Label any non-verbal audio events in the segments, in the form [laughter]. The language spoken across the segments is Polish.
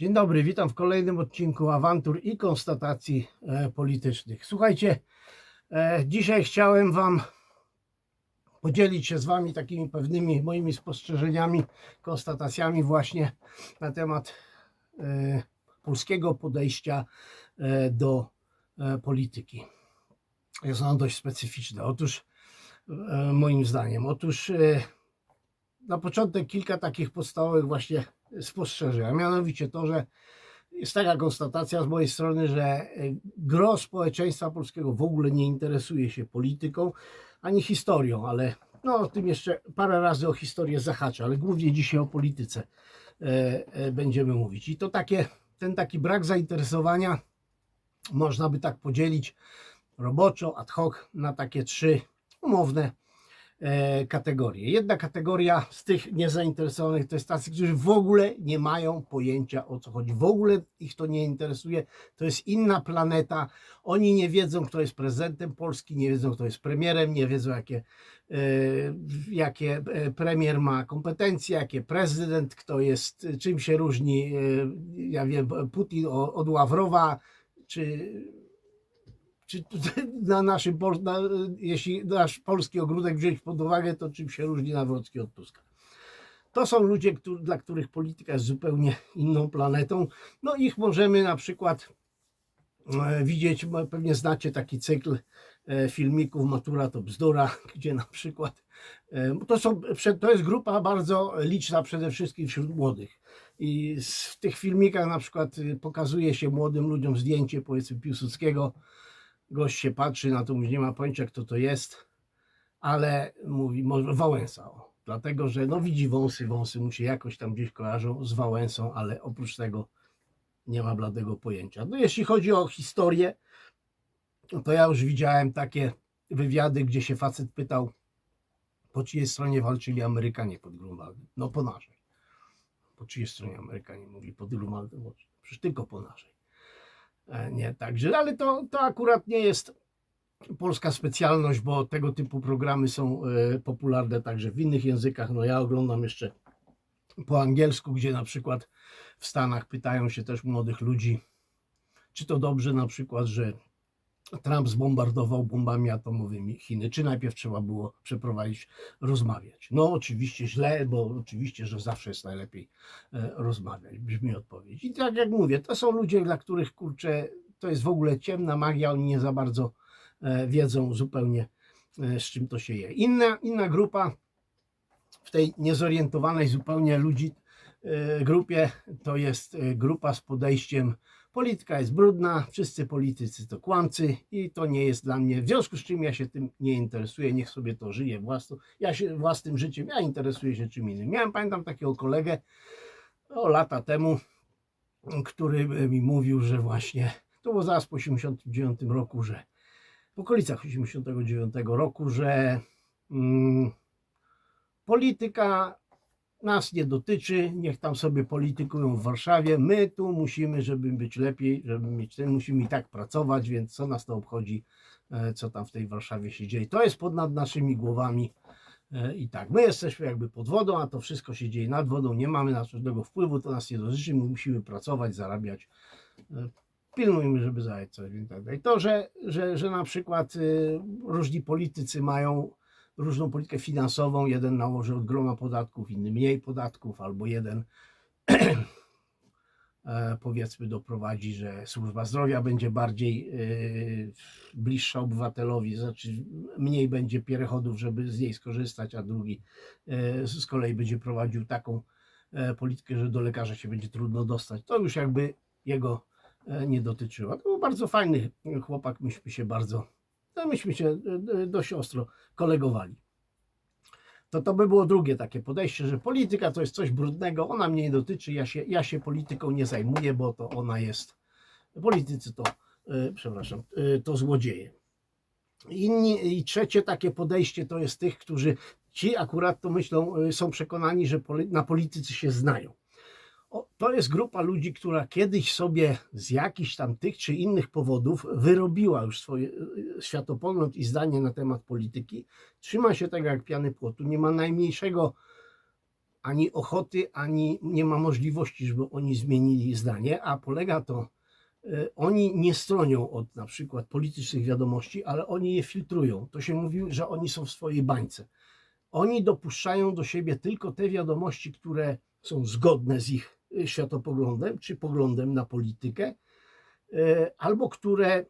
Dzień dobry, witam w kolejnym odcinku awantur i konstatacji e, politycznych. Słuchajcie, e, dzisiaj chciałem Wam podzielić się z Wami takimi pewnymi moimi spostrzeżeniami, konstatacjami właśnie na temat e, polskiego podejścia do polityki. Jest ono dość specyficzne. Otóż, moim zdaniem, otóż na początek kilka takich podstawowych właśnie spostrzeżeń, a mianowicie to, że jest taka konstatacja z mojej strony, że y, gro społeczeństwa polskiego w ogóle nie interesuje się polityką ani historią, ale no o tym jeszcze parę razy o historię zahaczę, ale głównie dzisiaj o polityce e, e, będziemy mówić. I to takie, ten taki brak zainteresowania można by tak podzielić roboczo, ad hoc na takie trzy umowne e, kategorie. Jedna kategoria z tych niezainteresowanych to jest tacy, którzy w ogóle nie mają pojęcia o co chodzi. W ogóle ich to nie interesuje. To jest inna planeta. Oni nie wiedzą, kto jest prezydentem Polski, nie wiedzą, kto jest premierem, nie wiedzą, jakie, e, jakie e, premier ma kompetencje, jakie prezydent, kto jest, czym się różni, e, ja wiem, Putin od Ławrowa, czy czy na naszym, na, jeśli nasz polski ogródek wziąć pod uwagę, to czym się różni Nawrocki od Tuska. To są ludzie, dla których polityka jest zupełnie inną planetą. No ich możemy na przykład e, widzieć, pewnie znacie taki cykl e, filmików Matura to bzdura, [laughs] gdzie na przykład e, to, są, to jest grupa bardzo liczna przede wszystkim wśród młodych. I w tych filmikach na przykład pokazuje się młodym ludziom zdjęcie powiedzmy Piłsudskiego, gość się patrzy na to, mówi, nie ma pojęcia kto to jest, ale mówi, może Wałęsa, o. dlatego, że no widzi wąsy, wąsy mu się jakoś tam gdzieś kojarzą z Wałęsą, ale oprócz tego nie ma bladego pojęcia. No jeśli chodzi o historię, to ja już widziałem takie wywiady, gdzie się facet pytał, po czyjej stronie walczyli Amerykanie pod Grunwaldem. No po naszej. Po czyjej stronie Amerykanie mówi pod Grunwaldem? Przecież tylko po naszej. E, Nie, także, ale to, to akurat nie jest polska specjalność, bo tego typu programy są e, popularne także w innych językach. No ja oglądam jeszcze po angielsku, gdzie na przykład w Stanach pytają się też młodych ludzi, czy to dobrze na przykład, że Trump zbombardował bombami atomowymi Chiny, czy najpierw trzeba było przeprowadzić, rozmawiać. No oczywiście źle, bo oczywiście, że zawsze jest najlepiej e, rozmawiać, brzmi odpowiedź. I tak jak mówię, to są ludzie, dla których kurczę, to jest w ogóle ciemna magia, oni nie za bardzo e, wiedzą zupełnie e, z czym to się je. Inna, inna grupa w tej niezorientowanej zupełnie ludzi grupie to jest grupa z podejściem polityka jest brudna, wszyscy politycy to kłamcy i to nie jest dla mnie, w związku z czym ja się tym nie interesuję, niech sobie to żyje własną, ja się własnym życiem, ja interesuję się czym innym. Miałem, pamiętam takiego kolegę o lata temu, który mi mówił, że właśnie, to było zaraz po 89 roku, że w okolicach 89 roku, że mm, polityka nas nie dotyczy, niech tam sobie politykują w Warszawie, my tu musimy, żeby być lepiej, żeby mieć ten, musimy i tak pracować, więc co nas to obchodzi, e, co tam w tej Warszawie się dzieje. To jest ponad naszymi głowami e, i tak. My jesteśmy jakby pod wodą, a to wszystko się dzieje nad wodą, nie mamy na żadnego wpływu, to nas nie dotyczy, my musimy pracować, zarabiać, e, pilnujmy, żeby zająć coś i tak. To, że, że, że na przykład y, różni politycy mają różną politykę finansową, jeden nałoży od groma podatków, inny mniej podatków, albo jeden [clears throat] e, powiedzmy doprowadzi, że służba zdrowia będzie bardziej y, bliższa obywatelowi, znaczy mniej będzie pierechodów, żeby z niej skorzystać, a drugi y, z kolei będzie prowadził taką e, politykę, że do lekarza się będzie trudno dostać. To już jakby jego e, nie dotyczyło. To był bardzo fajny chłopak, myśmy się bardzo, no myśmy się e, e, dość ostro kolegowali. To to by było drugie takie podejście, że polityka to jest coś brudnego, ona mnie nie dotyczy, ja się, ja się polityką nie zajmuję, bo to ona jest, politycy to, e, przepraszam, to złodzieje. Inni, I trzecie takie podejście to jest tych, którzy ci akurat to myślą, są przekonani, że na politycy się znają. To jest grupa ludzi, która kiedyś sobie z jakichś tam tych czy innych powodów wyrobiła już swoje e, światopogląd i zdanie na temat polityki. Trzyma się tego jak piany płotu, nie ma najmniejszego ani ochoty, ani nie ma możliwości, żeby oni zmienili zdanie, a polega to, e, oni nie stronią od na przykład politycznych wiadomości, ale oni je filtrują. To się mówi, że oni są w swojej bańce. Oni dopuszczają do siebie tylko te wiadomości, które są zgodne z ich światopoglądem czy poglądem na politykę, e, albo które,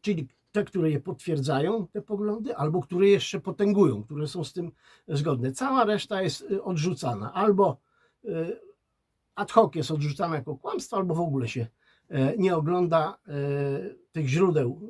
czyli te, które je potwierdzają, te poglądy, albo które jeszcze potęgują, które są z tym zgodne. Cała reszta jest y, odrzucana. Albo y, ad hoc jest odrzucana jako kłamstwo, albo w ogóle się e, nie ogląda e, tych źródeł,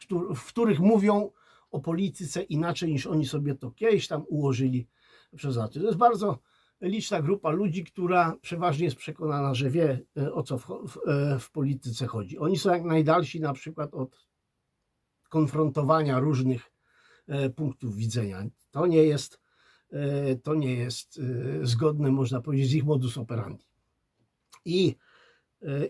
któr- w których mówią o polityce inaczej niż oni sobie to kiedyś tam ułożyli przez lata. To jest bardzo liczna grupa ludzi, która przeważnie jest przekonana, że wie e, o co w, w, e, w polityce chodzi. Oni są jak najdalsi na przykład od konfrontowania różnych e, punktów widzenia. To nie jest, to nie jest zgodne, można powiedzieć, z ich modus operandi. I,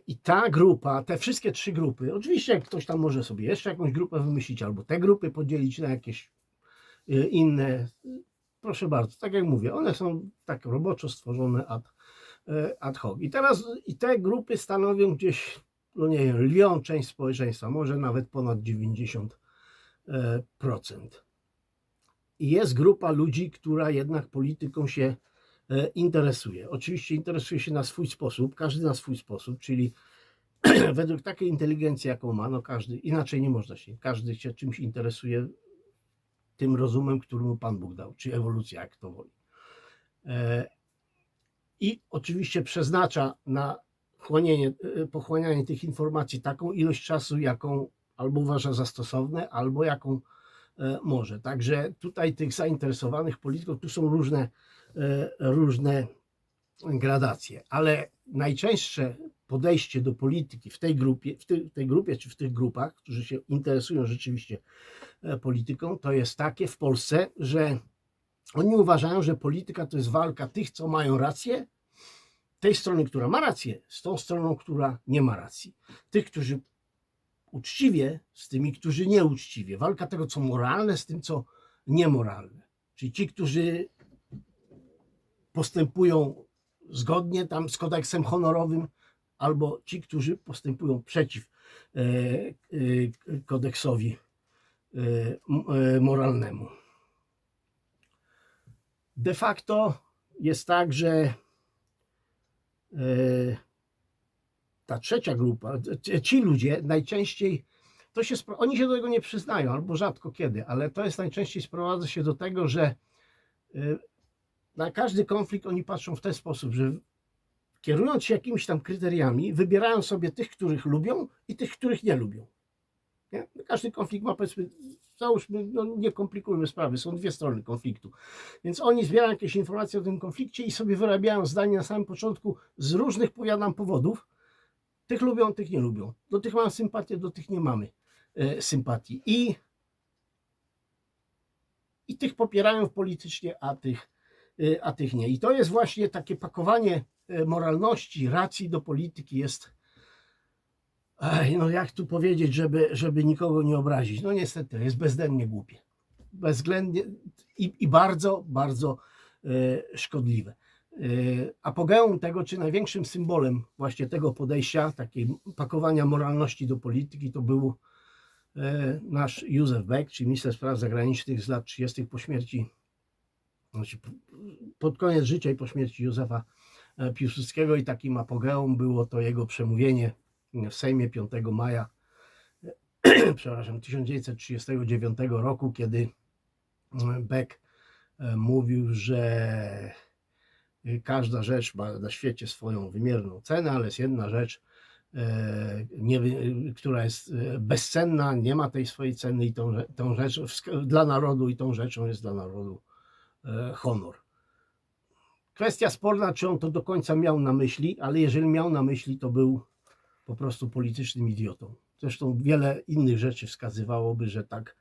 I ta grupa, te wszystkie trzy grupy, oczywiście jak ktoś tam może sobie jeszcze jakąś grupę wymyślić, albo te grupy podzielić na jakieś inne, proszę bardzo, tak jak mówię, one są tak roboczo stworzone ad, e, ad hoc. I teraz i te grupy stanowią gdzieś, no nie wiem, lwią część społeczeństwa, może nawet ponad 90%. e. I jest grupa ludzi, która jednak polityką się e, interesuje. Oczywiście interesuje się na swój sposób, każdy na swój sposób, czyli [clears throat] według takiej inteligencji, jaką ma, no każdy, inaczej nie można się, każdy się czymś interesuje tym rozumem, który mu Pan Bóg dał, czy ewolucja, jak to woli. E, I oczywiście przeznacza na chłonienie, e, pochłanianie tych informacji taką ilość czasu, jaką albo uważa za stosowne, albo jaką e, może. Także tutaj tych zainteresowanych polityków, tu są różne, różne gradacje, ale najczęstsze podejście do polityki w tej grupie, w tej, tej grupie czy w tych grupach, którzy się interesują rzeczywiście e, polityką, to jest takie w Polsce, że oni uważają, że polityka to jest walka tych, co mają rację, tej strony, która ma rację, z tą stroną, która nie ma racji. Tych, którzy uczciwie, z tymi, którzy nieuczciwie. Walka tego, co moralne, z tym, co niemoralne. Czyli ci, którzy postępują zgodnie tam z kodeksem honorowym, albo ci, którzy postępują przeciw e, e, kodeksowi e, moralnemu. De facto jest tak, że ta trzecia grupa, ci- ludzie najczęściej, to się, oni się do tego nie przyznają, albo rzadko kiedy, ale to jest najczęściej sprowadza się do tego, że na każdy konflikt oni patrzą w ten sposób, że kierując się jakimiś tam kryteriami, wybierają sobie tych, których lubią i tych, których nie lubią. Nie? Każdy konflikt ma, powiedzmy, załóżmy, no nie komplikujmy sprawy, są dwie strony konfliktu. Więc oni zbierają jakieś informacje o tym konflikcie i sobie wyrabiają zdanie na samym początku z różnych, powiadam, powodów. Tych lubią, tych nie lubią. Do tych mamy sympatię, do tych nie mamy e, sympatii. I, I tych popierają politycznie, a tych, e, a tych nie. I to jest właśnie takie pakowanie moralności, racji do polityki jest. No jak tu powiedzieć, żeby, żeby nikogo nie obrazić? No niestety, jest bezwzględnie głupie. Bezwzględnie i, i bardzo, bardzo e, szkodliwe. E, apogeum tego, czy największym symbolem właśnie tego podejścia, takiej pakowania moralności do polityki, to był nasz Józef Beck, czyli minister spraw zagranicznych z lat 30. po śmierci, znaczy pod koniec życia i po śmierci Józefa Piłsudskiego i takim apogeum było to jego przemówienie w Sejmie 5 maja [clears throat] przepraszam, 1939 roku, kiedy Beck e, mówił, że każda rzecz ma na świecie swoją wymierną cenę, ale jest jedna rzecz, e, nie, która jest e, bezcenna, nie ma tej swojej ceny i tą, tą rzecz dla narodu i tą rzeczą jest dla narodu e, honor. Kwestia sporna, czy on to do końca miał na myśli, ale jeżeli miał na myśli, to był po prostu politycznym idiotą. Zresztą wiele innych rzeczy wskazywałoby, że tak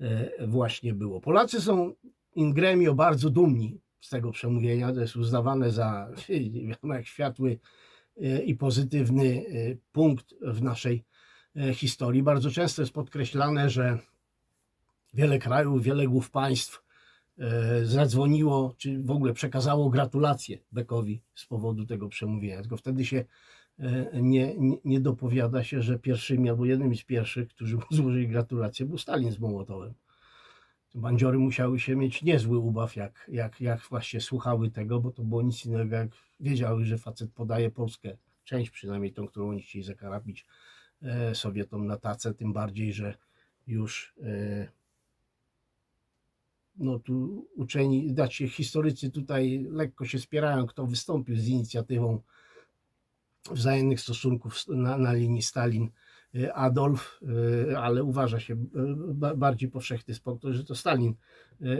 e, właśnie było. Polacy są in gremio bardzo dumni z tego przemówienia. To jest uznawane za [laughs] jak światły e, i pozytywny e, punkt w naszej historii. Bardzo często jest podkreślane, że wiele krajów, wiele głów państw zadzwoniło, czy w ogóle przekazało gratulacje Beckowi z powodu tego przemówienia. Tylko wtedy się e, nie, nie, nie dopowiada się, że pierwszymi albo jednym z pierwszych, którzy mu [laughs] złożyli gratulacje, był Stalin z Mołotowem. Bandziory musiały się mieć niezły ubaw, jak, jak, jak właśnie słuchały tego, bo to było nic innego, jak wiedziały, że facet podaje Polskę, część przynajmniej tą, którą oni chcieli zakarapić e, Sowietom na tacę, tym bardziej, że już e, no tu uczeni, się historycy tutaj lekko się spierają, kto wystąpił z inicjatywą wzajemnych stosunków na, na linii Stalin. e, Adolf, e, ale uważa się ba- bardziej powszechny spokój, że to Stalin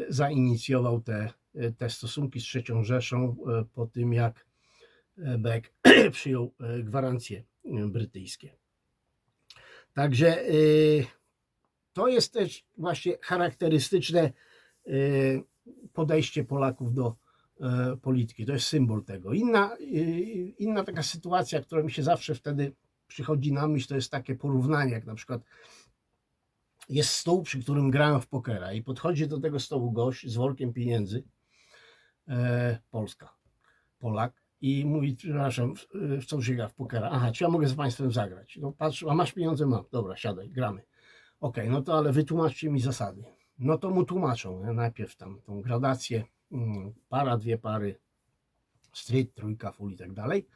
zainicjował te, te stosunki z III Rzeszą po tym, jak Beck [clears throat] przyjął gwarancje brytyjskie. Także to jest też właśnie charakterystyczne podejście Polaków do e, polityki. To jest symbol tego. Inna, e, inna taka sytuacja, która mi się zawsze wtedy przychodzi na myśl, to jest takie porównanie, jak na przykład jest stół, przy którym grałem w pokera i podchodzi do tego stołu gość z workiem pieniędzy, e, Polska, Polak i mówi, przepraszam, w, co się gra w pokera? Aha, czy ja mogę z Państwem zagrać? No patrz, a masz pieniądze? Mam. Dobra, siadaj, gramy. Okej, no to ale wytłumaczcie mi zasady. No to mu tłumaczą najpierw tam tą gradację, mm, para, dwie pary, street, trójka, full i tak dalej.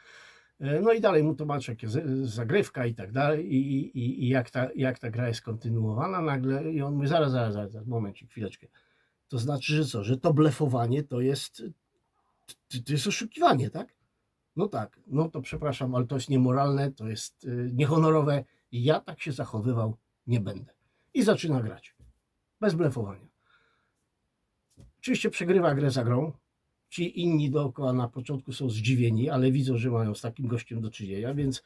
E, No i dalej mu tłumaczę, jakie z- zagrywka i tak dalej, i, i, i- jak, ta, jak ta gra jest kontynuowana nagle. I on mówi, zaraz, zaraz, zaraz, momencik, chwileczkę. To znaczy, że co, że to blefowanie to jest, to, jest oszukiwanie, tak? No tak, no to przepraszam, ale to jest niemoralne, to jest y, niehonorowe ja tak się zachowywał nie będę. I zaczyna grać. Bez blefowania. Oczywiście przegrywa grę za grą. Ci inni dookoła na początku są zdziwieni, ale widzą, że mają z takim gościem do czynienia, więc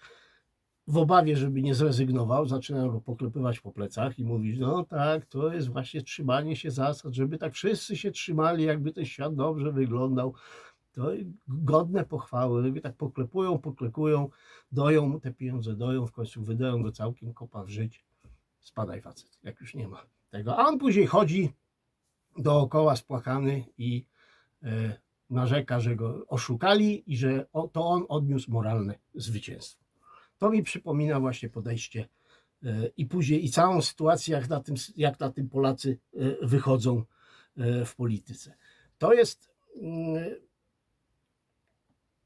w obawie, żeby nie zrezygnował, zaczynają go poklepywać po plecach i mówić, no tak, to jest właśnie trzymanie się zasad, żeby tak wszyscy się trzymali, jakby ten świat dobrze wyglądał. To godne pochwały, tak poklepują, poklekują, doją mu te pieniądze, doją, w końcu wydają go całkiem kopa w życie. Spadaj facet, jak już nie ma tego. A on później chodzi dookoła spłakany i e, narzeka, że go oszukali i że to on odniósł moralne zwycięstwo. To mi przypomina właśnie podejście e, i później i całą sytuację, jak na tym, jak na tym Polacy e, wychodzą w polityce. To jest mm,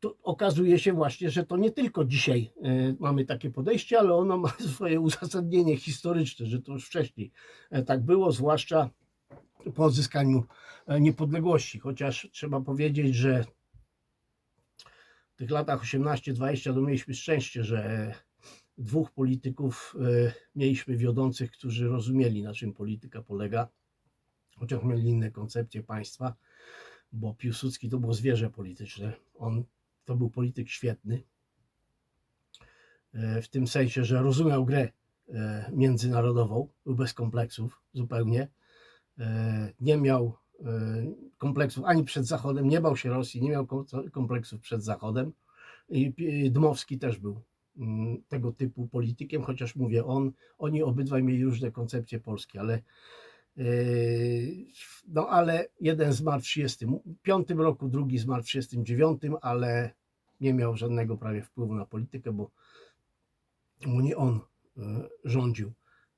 to okazuje się właśnie, że to nie tylko dzisiaj e, mamy takie podejście, ale ono ma [laughs] swoje uzasadnienie historyczne, że to już wcześniej e, tak było, zwłaszcza po odzyskaniu e, niepodległości. Chociaż trzeba powiedzieć, że w tych latach 18-20 to mieliśmy szczęście, że dwóch polityków mieliśmy wiodących, którzy rozumieli, na czym polityka polega, chociaż mieli inne koncepcje państwa, bo Piłsudski to było zwierzę polityczne. On to był polityk świetny, e, w tym sensie, że rozumiał grę e, międzynarodową, był bez kompleksów zupełnie, E, nie miał kompleksów ani przed Zachodem, nie bał się Rosji, nie miał kom- kompleksów przed Zachodem. I Dmowski też był mm, tego typu politykiem, chociaż mówię, on, oni obydwaj mieli różne koncepcje polskie, ale no ale jeden zmarł w 35 roku, drugi zmarł w 39, ale nie miał żadnego prawie wpływu na politykę, bo mu nie on e, rządził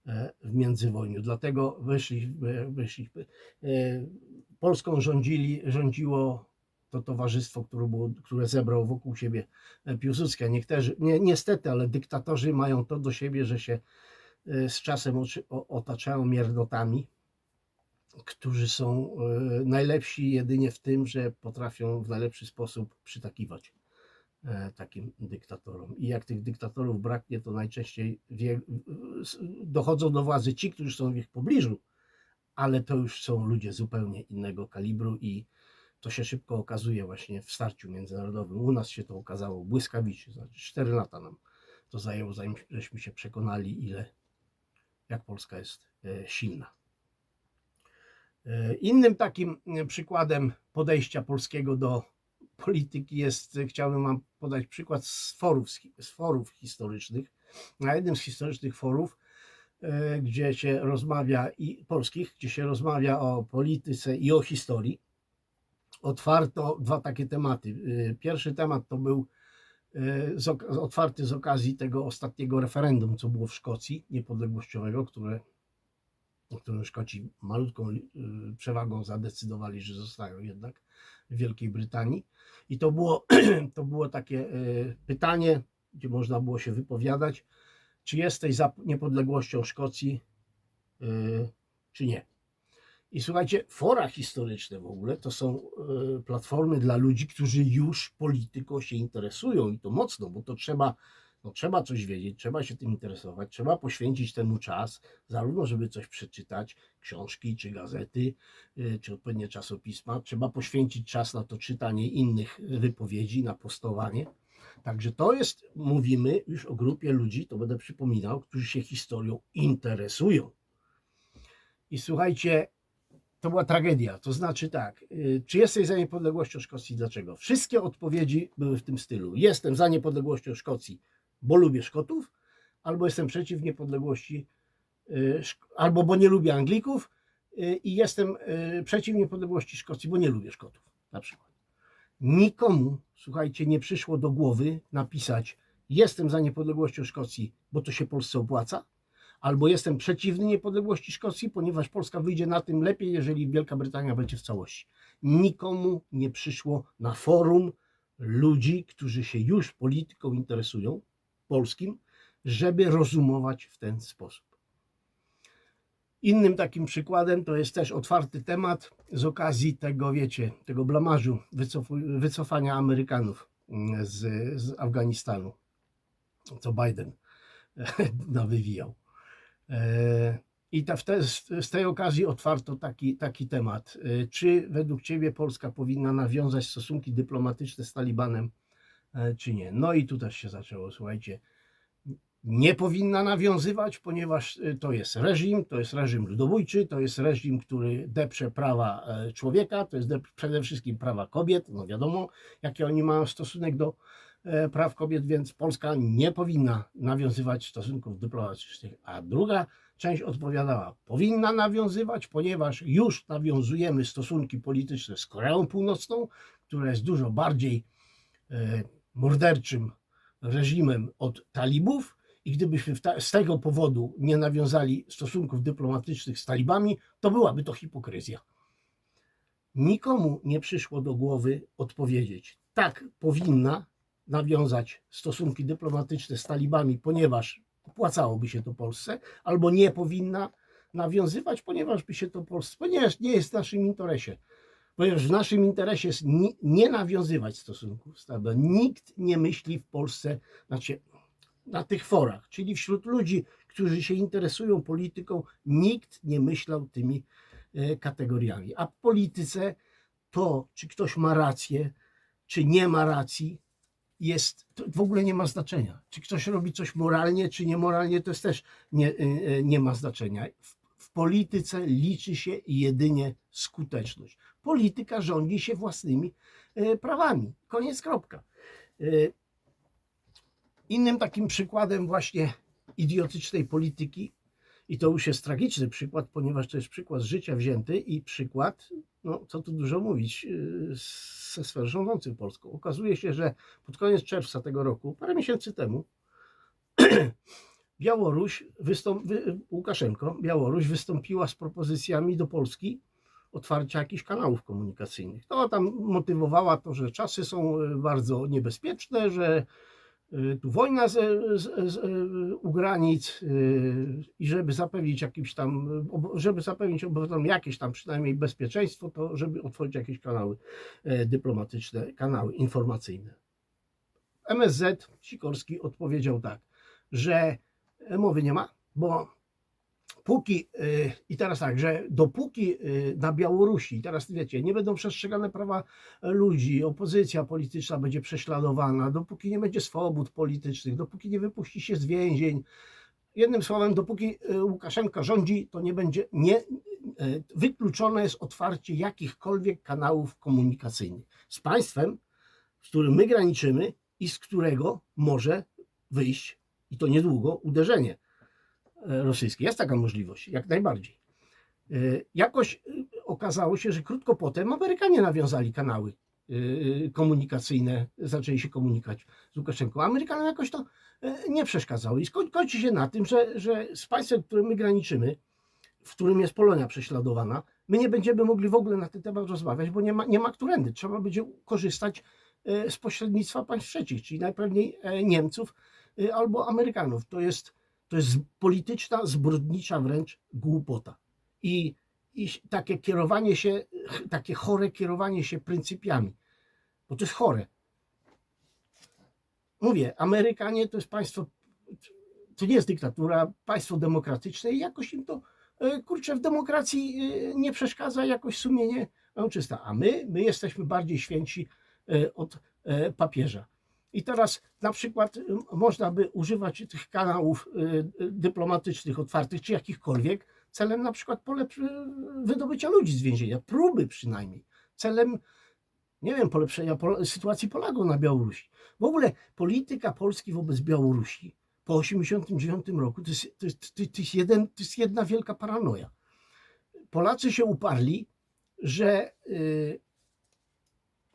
e, w międzywojniu. Dlatego wyszli, e, Polską rządzili, rządziło to towarzystwo, które, było, które zebrał wokół siebie e, Piłsudski. A Niektórzy, nie, niestety, ale dyktatorzy mają to do siebie, że się z czasem otaczają miernotami, którzy są najlepsi jedynie w tym, że potrafią w najlepszy sposób przytakiwać takim dyktatorom. I jak tych dyktatorów braknie, to najczęściej wie, dochodzą do władzy ci, którzy są w ich pobliżu, ale to już są ludzie zupełnie innego kalibru i to się szybko okazuje właśnie w starciu międzynarodowym. U nas się to okazało błyskawicznie, znaczy 4 lata nam to zajęło, zanim żeśmy się przekonali, ile, jak Polska jest e, silna. E, Innym takim e, przykładem podejścia polskiego do polityki jest, chciałbym Wam podać przykład z forów, z forów historycznych. Na jednym z historycznych forów e, gdzie się rozmawia i polskich, gdzie się rozmawia o polityce i o historii. Otwarto dwa takie tematy. E, Pierwszy temat to był e, otwarty z okazji tego ostatniego referendum, co było w Szkocji niepodległościowego, które, którym Szkoci malutką y, przewagą zadecydowali, że zostają jednak w Wielkiej Brytanii. I to było, [clears throat] to było takie y, pytanie, gdzie można było się wypowiadać, czy jesteś za niepodległością Szkocji, y, czy nie. I słuchajcie, fora historyczne w ogóle to są platformy dla ludzi, którzy już polityką się interesują i to mocno, bo to trzeba, no, trzeba coś wiedzieć, trzeba się tym interesować, trzeba poświęcić temu czas, zarówno żeby coś przeczytać, książki czy gazety, y, czy odpowiednie czasopisma, trzeba poświęcić czas na to czytanie innych wypowiedzi, na postowanie. Także to jest, mówimy już o grupie ludzi, to będę przypominał, którzy się historią interesują. I słuchajcie, to była tragedia. To znaczy tak, y, czy jesteś za niepodległością Szkocji? Dlaczego? Wszystkie odpowiedzi były w tym stylu. Jestem za niepodległością Szkocji, bo lubię Szkotów, albo jestem przeciw niepodległości, y, albo bo nie lubię Anglików y, i jestem y, przeciw niepodległości Szkocji, bo nie lubię Szkotów. Na przykład. Nikomu, słuchajcie, nie przyszło do głowy napisać jestem za niepodległością Szkocji, bo to się Polsce opłaca, albo jestem przeciwny niepodległości Szkocji, ponieważ Polska wyjdzie na tym lepiej, jeżeli Wielka Brytania będzie w całości. Nikomu nie przyszło na forum ludzi, którzy się już polityką interesują, polskim, żeby rozumować w ten sposób. Innym takim przykładem to jest też otwarty temat z okazji tego, wiecie, tego wycofu- wycofania Amerykanów mm, z, z Afganistanu, co Biden [laughs] nawywijał. E, I ta, te, z, tej okazji otwarto taki, taki temat. E, Czy według Ciebie Polska powinna nawiązać stosunki dyplomatyczne z Talibanem, czy nie? No i tu też się zaczęło, słuchajcie. Nie powinna nawiązywać, ponieważ e, to jest reżim, to jest reżim ludobójczy, to jest reżim, który deprze prawa e, człowieka, to jest przede wszystkim prawa kobiet, no wiadomo, jakie oni mają stosunek do e, praw kobiet, więc Polska nie powinna nawiązywać stosunków dyplomatycznych. A druga część odpowiadała, powinna nawiązywać, ponieważ już nawiązujemy stosunki polityczne z Koreą Północną, która jest dużo bardziej e, morderczym reżimem od talibów. I gdybyśmy z tego powodu nie nawiązali stosunków dyplomatycznych z talibami, to byłaby to hipokryzja. Nikomu nie przyszło do głowy odpowiedzieć, tak powinna nawiązać stosunki dyplomatyczne z talibami, ponieważ opłacałoby się to Polsce, albo nie powinna nawiązywać, ponieważ by się to Polsce, ponieważ nie jest w naszym interesie. Ponieważ w naszym interesie jest nie, nawiązywać stosunków z talibami. Nikt nie myśli w Polsce, znaczy na tych forach, czyli wśród ludzi, którzy się interesują polityką, nikt nie myślał tymi e, kategoriami. A w polityce to, czy ktoś ma rację, czy nie ma racji, jest, w ogóle nie ma znaczenia. Czy ktoś robi coś moralnie, czy niemoralnie, to jest też nie, e, e, nie ma znaczenia. W, w polityce liczy się jedynie skuteczność. Polityka rządzi się własnymi e, prawami. Koniec, kropka. E, Innym takim przykładem właśnie idiotycznej polityki, i to już jest tragiczny przykład, ponieważ to jest przykład z życia wzięty i przykład, no co tu dużo mówić, yy, ze sfery rządzącej Polską. Okazuje się, że pod koniec czerwca tego roku, parę miesięcy temu, [clears throat] Białoruś, wystąp, wy, Łukaszenko, Białoruś wystąpiła z propozycjami do Polski otwarcia jakichś kanałów komunikacyjnych. To tam motywowała to, że czasy są y, bardzo niebezpieczne, że y, tu wojna z, z, z, y, u granic i żeby zapewnić jakimś tam, żeby zapewnić obywatelom jakieś tam przynajmniej bezpieczeństwo, to żeby otworzyć jakieś kanały e, dyplomatyczne, kanały informacyjne. MSZ Sikorski odpowiedział tak, że e, mowy nie ma, bo póki, y, i teraz tak, że dopóki y, na Białorusi, teraz wiecie, nie będą przestrzegane prawa ludzi, opozycja polityczna będzie prześladowana, dopóki nie będzie swobód politycznych, dopóki nie wypuści się z więzień, jednym słowem, dopóki y, Łukaszenka rządzi, to nie będzie, nie, wykluczone jest otwarcie jakichkolwiek kanałów komunikacyjnych. Z państwem, z którym my graniczymy i z którego może wyjść, i to niedługo, uderzenie rosyjskiej. Jest taka możliwość, jak najbardziej. E, Jakoś e, okazało się, że krótko potem Amerykanie nawiązali kanały e, komunikacyjne, zaczęli się komunikować z Łukaszenką. Amerykanom jakoś to e, nie przeszkadzało. I kończy się na tym, że, że z państwem, którym my graniczymy, w którym jest Polonia prześladowana, my nie będziemy mogli w ogóle na ten temat rozmawiać, bo nie ma, nie ma którędy. Trzeba będzie korzystać e, z pośrednictwa państw trzecich, czyli najpewniej e, Niemców e, albo Amerykanów. To jest, to jest polityczna, zbrodnicza wręcz głupota. I, I takie kierowanie się, takie chore kierowanie się pryncypiami, bo to jest chore. Mówię, Amerykanie to jest państwo, to nie jest dyktatura, państwo demokratyczne i jakoś im to, e, kurczę, w demokracji e, nie przeszkadza, jakoś sumienie mają czyste. A my, my jesteśmy bardziej święci e, od papieża. I teraz na przykład m, można by używać tych kanałów e, e, dyplomatycznych otwartych, czy jakichkolwiek, celem na przykład wydobycia ludzi z więzienia, próby przynajmniej, celem, nie wiem, polepszenia Pol- sytuacji Polaków na Białorusi. W ogóle polityka Polski wobec Białorusi po 1989 roku to jest, to, jest, to, jest jeden, to jest jedna wielka paranoja. Polacy się uparli, że y,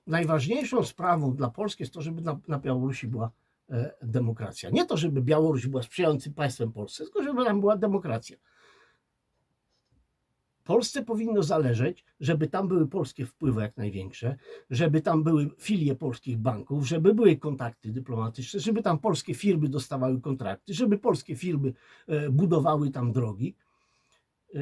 najważniejszą sprawą dla Polski jest to, żeby na, na Białorusi była e, demokracja. Nie to, żeby Białoruś była sprzyjającym państwem Polsce, tylko żeby tam była demokracja. Polsce powinno zależeć, żeby tam były polskie wpływy jak największe, żeby tam były filie polskich banków, żeby były kontakty dyplomatyczne, żeby tam polskie firmy dostawały kontrakty, żeby polskie firmy e, budowały tam drogi, e,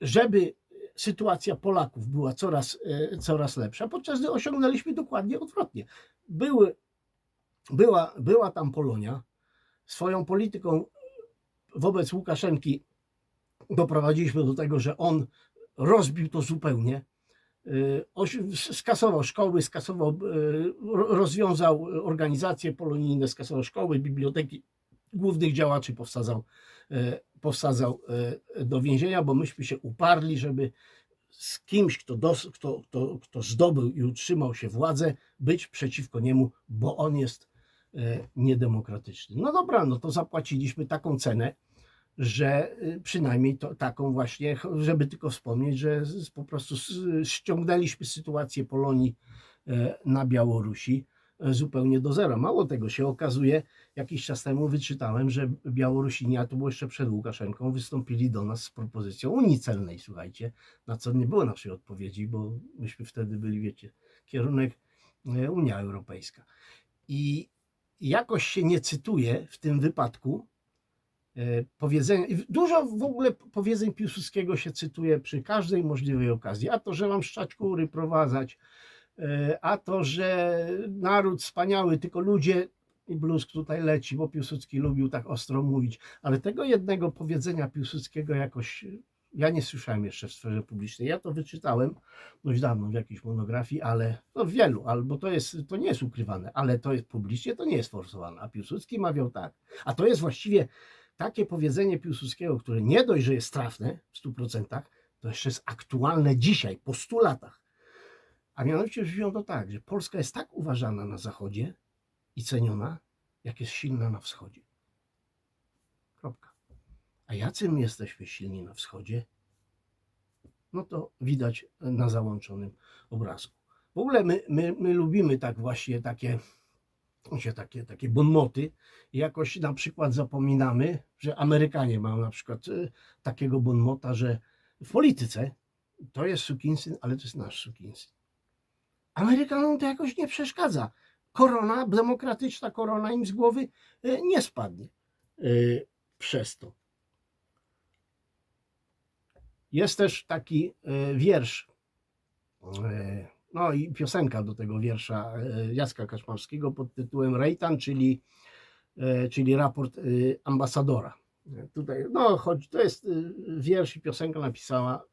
żeby sytuacja Polaków była coraz, e, coraz lepsza, podczas gdy osiągnęliśmy dokładnie odwrotnie. Były, była, była tam Polonia swoją polityką wobec Łukaszenki doprowadziliśmy do tego, że on rozbił to zupełnie. Oś- Skasował szkoły, skasował, ro- rozwiązał organizacje polonijne, skasował szkoły, biblioteki głównych działaczy, powsadzał, y, powsadzał y, do więzienia, bo myśmy się uparli, żeby z kimś, kto, dos, kto, kto, kto zdobył i utrzymał się władzę, być przeciwko niemu, bo on jest y, niedemokratyczny. No dobra, no to zapłaciliśmy taką cenę, że przynajmniej to, taką właśnie, żeby tylko wspomnieć, że po prostu ściągnęliśmy sytuację Polonii e, na Białorusi e, zupełnie do zera. Mało tego się okazuje, jakiś czas temu wyczytałem, że Białorusini, a to było jeszcze przed Łukaszenką, wystąpili do nas z propozycją Unii Celnej, słuchajcie, na co nie było naszej odpowiedzi, bo myśmy wtedy byli, wiecie, kierunek e, Unia Europejska. I jakoś się nie cytuje w tym wypadku e, powiedzenia, dużo w ogóle powiedzeń Piłsudskiego się cytuje przy każdej możliwej okazji, a to, że mam szczać kury, prowadzać, e, a to, że naród wspaniały, tylko ludzie i bluzk tutaj leci, bo Piłsudski lubił tak ostro mówić, ale tego jednego powiedzenia Piłsudskiego jakoś e, ja nie słyszałem jeszcze w sferze publicznej. Ja to wyczytałem dość dawno w jakiejś monografii, ale no w wielu, albo to jest, to nie jest ukrywane, ale to jest publicznie, to nie jest forsowane. A Piłsudski mawiał tak. A to jest właściwie takie powiedzenie Piłsudskiego, które nie dość, że jest trafne w 100%, to jeszcze jest aktualne dzisiaj, po 100 latach. A mianowicie brzmią to tak, że Polska jest tak uważana na Zachodzie i ceniona, jak jest silna na Wschodzie. Kropka. A jacy my jesteśmy silni na Wschodzie? No to widać na załączonym obrazku. W ogóle my, my, my lubimy tak właśnie takie, się takie, takie bonmoty. Jakoś na przykład zapominamy, że Amerykanie mają na przykład y, takiego bonmota, że w polityce to jest sukinsyn, ale to jest nasz sukinsyn. Amerykanom to jakoś nie przeszkadza. Korona, demokratyczna korona im z głowy y, nie spadnie y, przez to. Jest też taki y, wiersz, no i piosenka do tego wiersza Jacka Kaczmarskiego pod tytułem Rejtan, czyli, czyli raport ambasadora. Tutaj, no choć to jest wiersz i piosenka napisała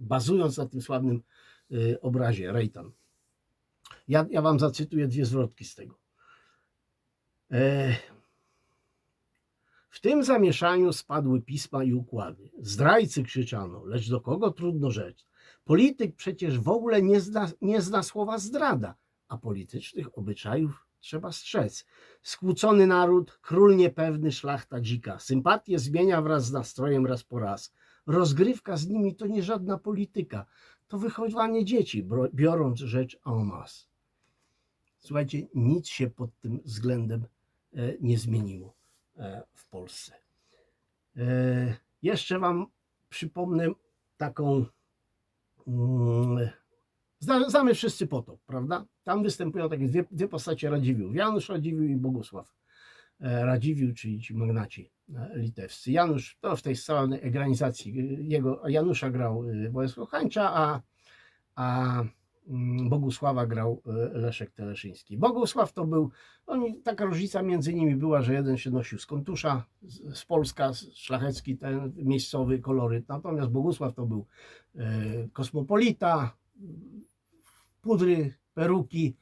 bazując na tym sławnym obrazie Rejtan. Ja, ja wam zacytuję dwie zwrotki z tego. E, w tym zamieszaniu spadły pisma i układy. Zdrajcy krzyczano, lecz do kogo trudno rzec. Polityk przecież w ogóle nie zna, nie zna słowa zdrada, a politycznych obyczajów trzeba strzec. Skłócony naród, król niepewny, szlachta dzika. Sympatię zmienia wraz z nastrojem raz po raz. Rozgrywka z nimi to nie żadna polityka. To wychowanie dzieci, biorąc rzecz en masse. Słuchajcie, nic się pod tym względem e, nie zmieniło e, w Polsce. E, Jeszcze Wam przypomnę taką. mm, zna- Znamy wszyscy potop, prawda? Tam występują takie dwie, dwie postacie Radziwiłłów. Janusz Radziwiłł i Bogusław Radziwiłł, czyli ci magnaci litewscy. Janusz, to w tej całej egranizacji e, jego, Janusza grał e, Władysław Hańcza, a, a mm, Bogusława grał e, Leszek Teleszyński. Bogusław to był, oni, taka różnica między nimi była, że jeden się nosił z kontusza, z, z Polska, z szlachecki ten miejscowy koloryt, natomiast Bogusław to był kosmopolita, pudry, peruki,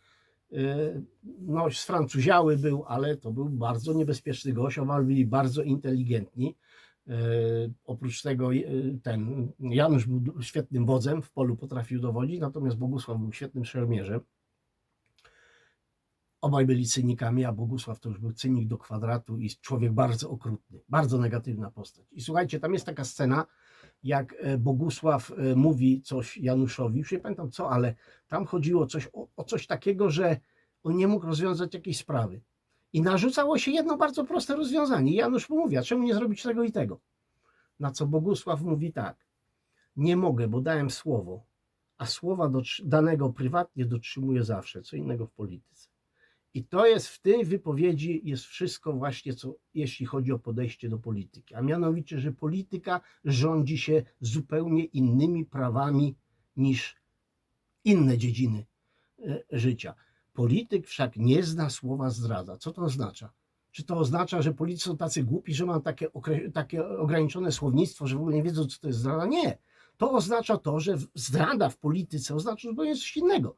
no z Francuziały był, ale to był bardzo niebezpieczny gość, obaj byli bardzo inteligentni. E, Oprócz tego e, ten Janusz był świetnym wodzem, w polu potrafił dowodzić, natomiast Bogusław był świetnym szermierzem. Obaj byli cynikami, a Bogusław to już był cynik do kwadratu i człowiek bardzo okrutny, bardzo negatywna postać. I słuchajcie, tam jest taka scena, jak e, Bogusław e, mówi coś Januszowi, już nie pamiętam co, ale tam chodziło coś, o, o coś takiego, że on nie mógł rozwiązać jakiejś sprawy. I narzucało się jedno bardzo proste rozwiązanie. Janusz mu mówi, a czemu nie zrobić tego i tego? Na co Bogusław mówi tak, nie mogę, bo dałem słowo, a słowa dotrzy- danego prywatnie dotrzymuję zawsze, co innego w polityce. I to jest w tej wypowiedzi jest wszystko właśnie, co jeśli chodzi o podejście do polityki. A mianowicie, że polityka rządzi się zupełnie innymi prawami niż inne dziedziny e, życia. Polityk wszak nie zna słowa zdrada. Co to oznacza? Czy to oznacza, że politycy są tacy głupi, że mają takie, takie ograniczone słownictwo, że w ogóle nie wiedzą, co to jest zdrada? Nie. To oznacza to, że zdrada w polityce oznacza zupełnie coś innego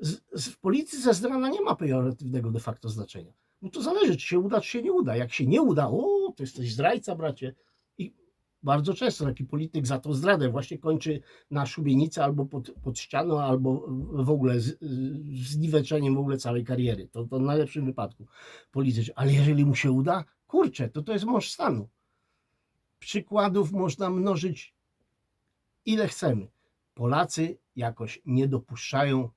z, z, w polityce zdrada nie ma pejoratywnego de facto znaczenia. No to zależy, czy się uda, czy się nie uda. Jak się nie uda, o, to jesteś zdrajca, bracie. I bardzo często taki polityk za tą zdradę właśnie kończy na szubienicy albo pod, pod ścianą, albo w ogóle z, zniweczeniem w ogóle całej kariery. To, to w najlepszym wypadku politycznym. Ale jeżeli mu się uda, kurczę, to to jest mąż stanu. Przykładów można mnożyć ile chcemy. Polacy jakoś nie dopuszczają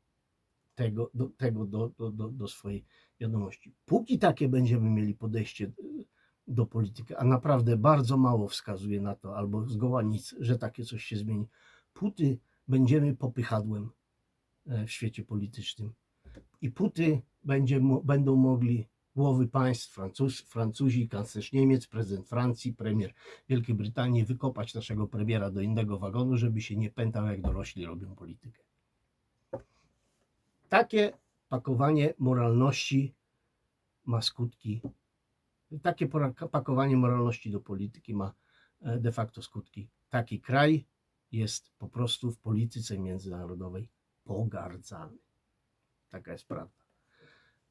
tego, do, tego do, do, do, do swojej wiadomości. Póki takie będziemy mieli podejście y, do polityki, a naprawdę bardzo mało wskazuje na to, albo zgoła nic, że takie coś się zmieni, póty będziemy popychadłem e, w świecie politycznym. I póty będzie, będą mogli głowy państw, Francuz, Francuzi, kanclerz Niemiec, prezydent Francji, premier Wielkiej Brytanii wykopać naszego premiera do innego wagonu, żeby się nie pętał, jak dorośli robią politykę takie pakowanie moralności ma skutki. Takie pakowanie moralności do polityki ma e, de facto skutki. Taki kraj jest po prostu w polityce międzynarodowej pogardzany. Taka jest prawda.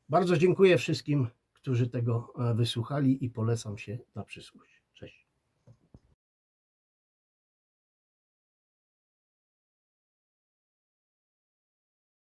Bardzo dziękuję wszystkim, którzy tego e, wysłuchali i polecam się na przyszłość.